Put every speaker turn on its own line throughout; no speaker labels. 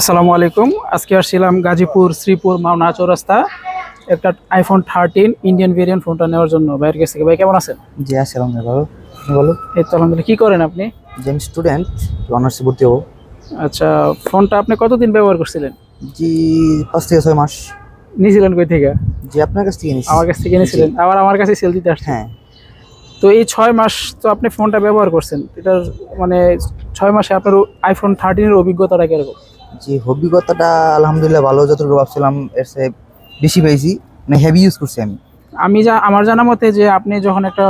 আসসালামু আলাইকুম। আজকে আসছিলাম গাজীপুর শ্রীপুর মাওনা চৌরাস্তা। একটা আইফোন থার্টিন ইন্ডিয়ান ভেরিয়েন্ট ফোনটা নেওয়ার জন্য। ভাইয়ের কাছ থেকে। ভাই কেমন আছেন?
জি আলহামদুলিল্লাহ। ভালো? বলো
এই তো আলহামদুলিল্লাহ। কী করেন আপনি?
যে আমি স্টুডেন্ট অনার্সে ভর্তি হব।
আচ্ছা ফোনটা আপনি কতদিন ব্যবহার করছিলেন?
জি পাঁচ থেকে ছয় মাস।
নিয়েছিলেন কই থেকে?
জি আপনার কাছ থেকে
আমার কাছ থেকে নিয়েছিলেন। আবার আমার কাছে সেল দিতে আসছেন।
হ্যাঁ।
তো এই ছয় মাস তো আপনি ফোনটা ব্যবহার করছেন। এটার মানে ছয় মাসে আপনার আইফোন থার্টিনের অভিজ্ঞতাটা কীরকম?
জি অভিজ্ঞতাটা আলহামদুলিল্লাহ ভালো যতটুকু ভাবছিলাম এর চেয়ে বেশি পেয়েছি। মানে হেভি ইউজ করছি আমি।
আমি যা আমার জানা মতে যে আপনি যখন একটা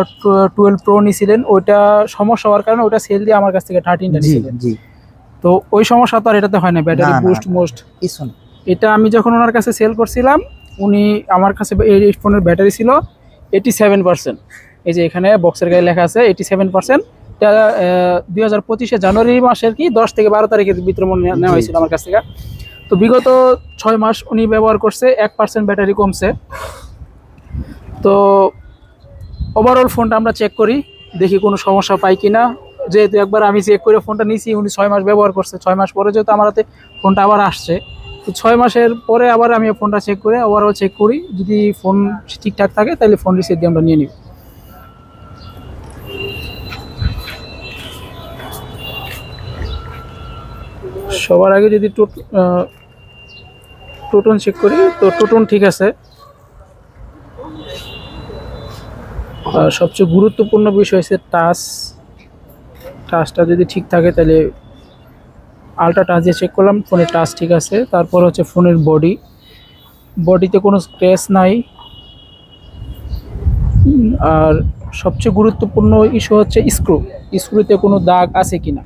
টুয়েলভ প্রো নিয়েছিলেন ওইটা সমস্যা হওয়ার কারণে ওইটা সেল দিয়ে আমার কাছ থেকে থার্টিনটা নিয়েছিলেন
জি
তো ওই সমস্যা তো আর এটাতে হয় না ব্যাটারি বুস্ট মোস্ট
কিছু না।
এটা আমি যখন ওনার কাছে সেল করছিলাম উনি আমার কাছে এই ফোনের ব্যাটারি ছিল এইটি সেভেন পার্সেন্ট এই যে এখানে বক্সের গায়ে লেখা আছে এইটি সেভেন পার্সেন্ট দুই হাজার পঁচিশে জানুয়ারি মাসের কি দশ থেকে বারো তারিখের ভিতরে মনে নেওয়া হয়েছিল আমার কাছ থেকে। তো বিগত ছয় মাস উনি ব্যবহার করছে এক পার্সেন্ট ব্যাটারি কমছে। তো ওভারঅল ফোনটা আমরা চেক করি দেখি কোনো সমস্যা পাই কি না যেহেতু একবার আমি চেক করে ফোনটা নিয়েছি উনি ছয় মাস ব্যবহার করছে। ছয় মাস পরে যেহেতু আমার হাতে ফোনটা আবার আসছে তো ছয় মাসের পরে আবার আমি ফোনটা চেক করে আবারও চেক করি। যদি ফোন ঠিকঠাক থাকে তাহলে ফোন রিসিভ দিয়ে আমরা নিয়ে নিব। সবার আগে যদি টোটন চেক করি, তো টোটন ঠিক আছে। আর সবচেয়ে গুরুত্বপূর্ণ বিষয় হচ্ছে টাচ। টাচটা যদি ঠিক থাকে, তাহলে আলট্রা টাচ দিয়ে চেক করলাম, ফোনের টাচ ঠিক আছে। তারপর হচ্ছে ফোনের বডি। বডিতে কোনো স্ক্র্যাচ নাই। আর সবচেয়ে গুরুত্বপূর্ণ ইস্যু হচ্ছে স্ক্রু। স্ক্রুতে কোনো দাগ আছে কিনা?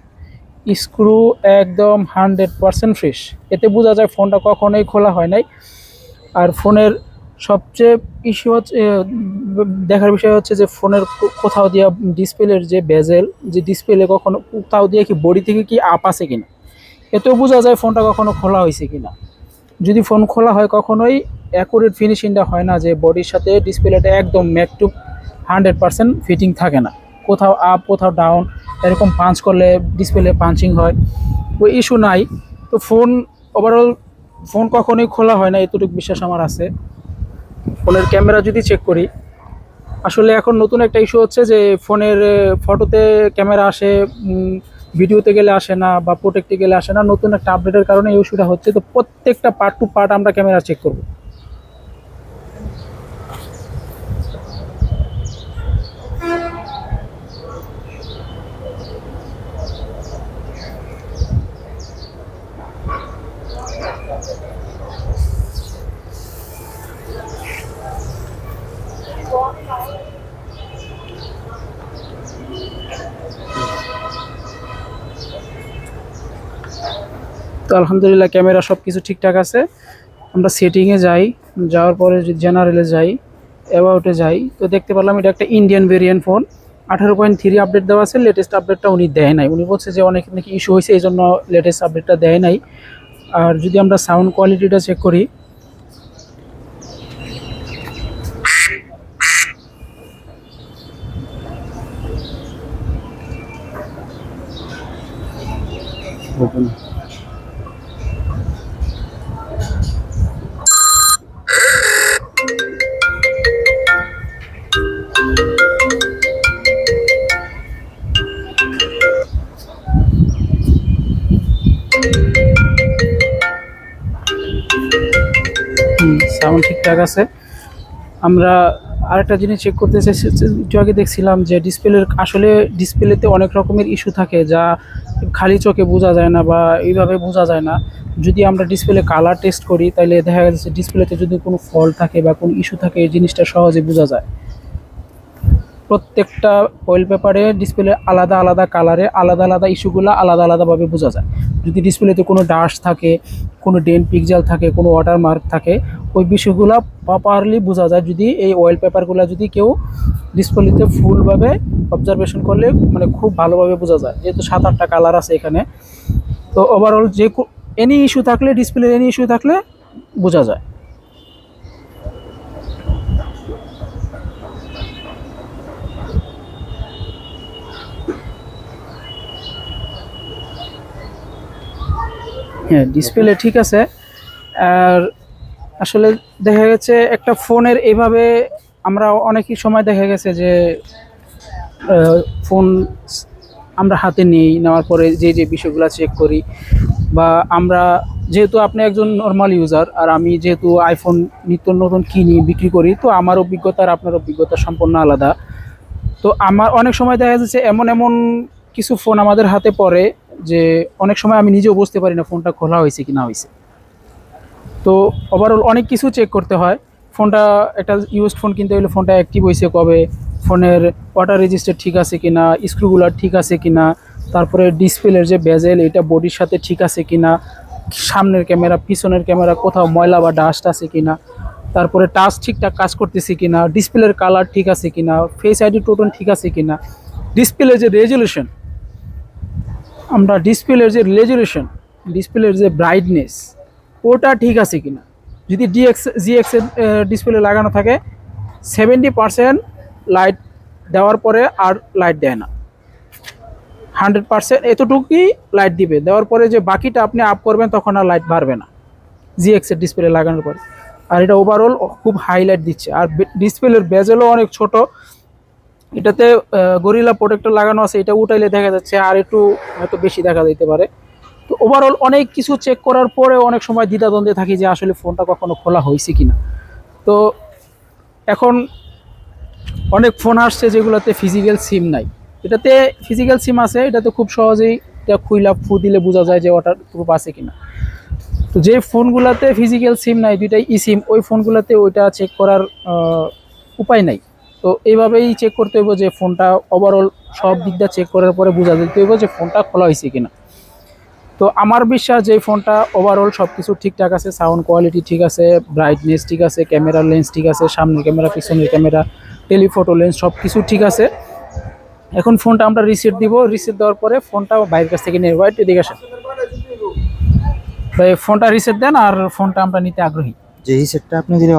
স্ক্রু একদম হান্ড্রেড পারসেন্ট ফ্রেশ। এতে বোঝা যায় ফোনটা কখনোই খোলা হয় নাই। আর ফোনের সবচেয়ে ইস্যু হচ্ছে দেখার বিষয় হচ্ছে যে ফোনের কোথাও দিয়া ডিসপ্লের যে বেজেল, যে ডিসপ্লে কখনো কোথাও দিয়ে কি বডি থেকে কি আপ আছে কিনা, এতেও বোঝা যায় ফোনটা কখনো খোলা হয়েছে কিনা। যদি ফোন খোলা হয় কখনোই অ্যাকুরেট ফিনিশিংটা হয় না যে বডির সাথে ডিসপ্লেটা একদম ম্যাকটুক, হান্ড্রেড পারসেন্ট ফিটিং থাকে না। কোথাও আপ কোথাও ডাউন এরকম পাঞ্চ করলে ডিসপ্লে পাঞ্চিং হয়। ওই ইস্যু নাই। তো ফোন ওভারঅল ফোন কখনোই খোলা হয় না, এতটুকু বিশ্বাস আমার আছে। ফোনের ক্যামেরা যদি চেক করি, আসলে এখন নতুন একটা ইস্যু হচ্ছে যে ফোনের ফটোতে ক্যামেরা আসে ভিডিওতে গেলে আসে না বা প্রোটেক্টে গেলে আসে না, নতুন একটা আপডেটের কারণে এই ইস্যুটা হচ্ছে। তো প্রত্যেকটা পার্ট টু পার্ট আমরা ক্যামেরা চেক করব। তো আলহামদুলিল্লাহ ক্যামেরা সব কিছু ঠিকঠাক আছে। আমরা সেটিংয়ে যাই, যাওয়ার পরে জেনারেলে যাই অ্যাবাউটে যাই, তো দেখতে পারলাম এটা একটা ইন্ডিয়ান ভেরিয়েন্ট ফোন আঠারো পয়েন্ট থ্রি আপডেট দেওয়া আছে লেটেস্ট আপডেটটা উনি দেয় নাই। উনি বলছে যে অনেক নাকি ইস্যু হয়েছে, এই জন্য লেটেস্ট আপডেটটা দেয় নাই। আর যদি আমরা সাউন্ড কোয়ালিটিটা চেক করি সাউন্ড ঠিকঠাক আছে। আমরা আরেকটা জিনিস চেক করতে চাইছি একটু আগে দেখছিলাম যে ডিসপ্লের আসলে ডিসপ্লেতে অনেক রকমের ইস্যু থাকে যা খালি চোখে বোঝা যায় না বা এইভাবে বোঝা যায় না। যদি আমরা ডিসপ্লে কালার টেস্ট করি তাহলে দেখা যাচ্ছে ডিসপ্লেতে যদি কোনো ফল্ট থাকে বা কোনো ইস্যু থাকে, এই জিনিসটা সহজে বোঝা যায়। প্রত্যেকটা অয়েল পেপারে ডিসপ্লে আলাদা আলাদা কালারে আলাদা আলাদা ইস্যুগুলো আলাদা আলাদাভাবে বোঝা যায়। যদি ডিসপ্লেতে কোনো ডাস্ট থাকে, কোনো ডেন পিকজাল থাকে, কোনো ওয়াটার মার্ক থাকে, ওই বিষয়গুলো প্রপারলি বোঝা যায়। যদি এই অয়েল পেপারগুলো যদি কেউ ডিসপ্লেতে ফুলভাবে অবজারভেশন করলে মানে খুব ভালোভাবে বোঝা যায়। যেহেতু সাত আটটা কালার আছে এখানে। তো ওভারঅল যে এনি ইস্যু থাকলে ডিসপ্লে এনি ইস্যু থাকলে বোঝা যায়। হ্যাঁ ডিসপ্লে ঠিক আছে। আর আসলে দেখা গেছে একটা ফোনের এইভাবে আমরা অনেকই সময় দেখা গেছে যে ফোন আমরা হাতে নেই, নেওয়ার পরে যে যে বিষয়গুলো চেক করি। বা আমরা যেহেতু আপনি একজন নর্মাল ইউজার আর আমি যেহেতু আইফোন নিত্য নতুন কিনি, বিক্রি করি, তো আমার অভিজ্ঞতা আর আপনার অভিজ্ঞতা সম্পূর্ণ আলাদা। তো আমার অনেক সময় দেখা যাচ্ছে এমন এমন কিছু ফোন আমাদের হাতে পড়ে যে অনেক সময় আমি নিজেও বুঝতে পারি না ফোনটা খোলা হয়েছে কি না হয়েছে। তো ওভারঅল অনেক কিছু চেক করতে হয়। ফোনটা একটা ইউজড ফোন কিনতে হলে ফোনটা অ্যাক্টিভ হয়েছে কবে? ফোনের ওয়াটার রেজিস্টার ঠিক আছে কি না স্ক্রুগুলার ঠিক আছে কি না তারপরে ডিসপ্লের যে বেজেল এটা বডির সাথে ঠিক আছে কি না সামনের ক্যামেরা পিছনের ক্যামেরা কোথাও ময়লা বা ডাস্ট আছে কি না তারপরে টাচ ঠিকঠাক কাজ করতেছে কি না ডিসপ্লের কালার ঠিক আছে কি না ফেস আইডি টোটন ঠিক আছে কি না ডিসপ্লের যে রেজলিউশন আমরা ডিসপ্লের যে রেজলিউশন ডিসপ্লের যে ব্রাইটনেস ওটা ঠিক আছে কিনা? যদি ডিএক্স জিএক্স ডিসপ্লে লাগানো থাকে সেভেন্টি পারসেন্ট লাইট দেওয়ার পরে আর লাইট দেয় না। হান্ড্রেড পারসেন্ট এতটুকুই লাইট দিবে। দেওয়ার পরে যে বাকিটা আপনি আপ করবেন, তখন আর লাইট বাড়বে না। জিএক্স এর ডিসপ্লে লাগানোর পরে। আর এটা ওভারঅল খুব হাইলাইট দিচ্ছে। আর ডিসপ্লের বেজেলও অনেক ছোট। এটাতে গরিলা প্রোটেক্টর লাগানো আছে, এটা উঠাইলে দেখা যাচ্ছে আর একটু হয়তো বেশি দেখা যেতে পারে। তো ওভারঅল অনেক কিছু চেক করার পরে অনেক সময় দ্বিধাদ্বন্দ্বে থাকি যে আসলে ফোনটা কখনো খোলা হয়েছে কিনা। তো এখন অনেক ফোন আসছে যেগুলোতে ফিজিক্যাল সিম নাই। এটাতে ফিজিক্যাল সিম আছে, এটাতে খুব সহজেই এটা খুইলা ফু দিলে বোঝা যায় যে ওটার প্রুফ আছে কিনা। তো যে ফোনগুলোতে ফিজিক্যাল সিম নাই, দুইটাই ই সিম ওই ফোনগুলোতে ওইটা চেক করার উপায় নাই। তো এইভাবেই চেক করতে হইব যে ফোনটা ওভারঅল সব দিকটা চেক করার পরে বোঝা যেতে হইব যে ফোনটা খোলা হয়েছে কিনা। তো আমার বিশ্বাস যে ফোনটা ওভারঅল সব কিছু ঠিকঠাক আছে সাউন্ড কোয়ালিটি ঠিক আছে ব্রাইটনেস ঠিক আছে ক্যামেরার লেন্স ঠিক আছে, সামনের ক্যামেরা পিছনের ক্যামেরা টেলিফটো লেন্স সব কিছু ঠিক আছে। এখন ফোনটা আমরা রিসেট দিব রিসেট দেওয়ার পরে ফোনটা বাইরের কাছ থেকে হোয়াইট এদিকে আসেন। ভাই ফোনটা রিসেট দেন আর ফোনটা আমরা নিতে আগ্রহী।
যে এই সেটটা আপনি দিলে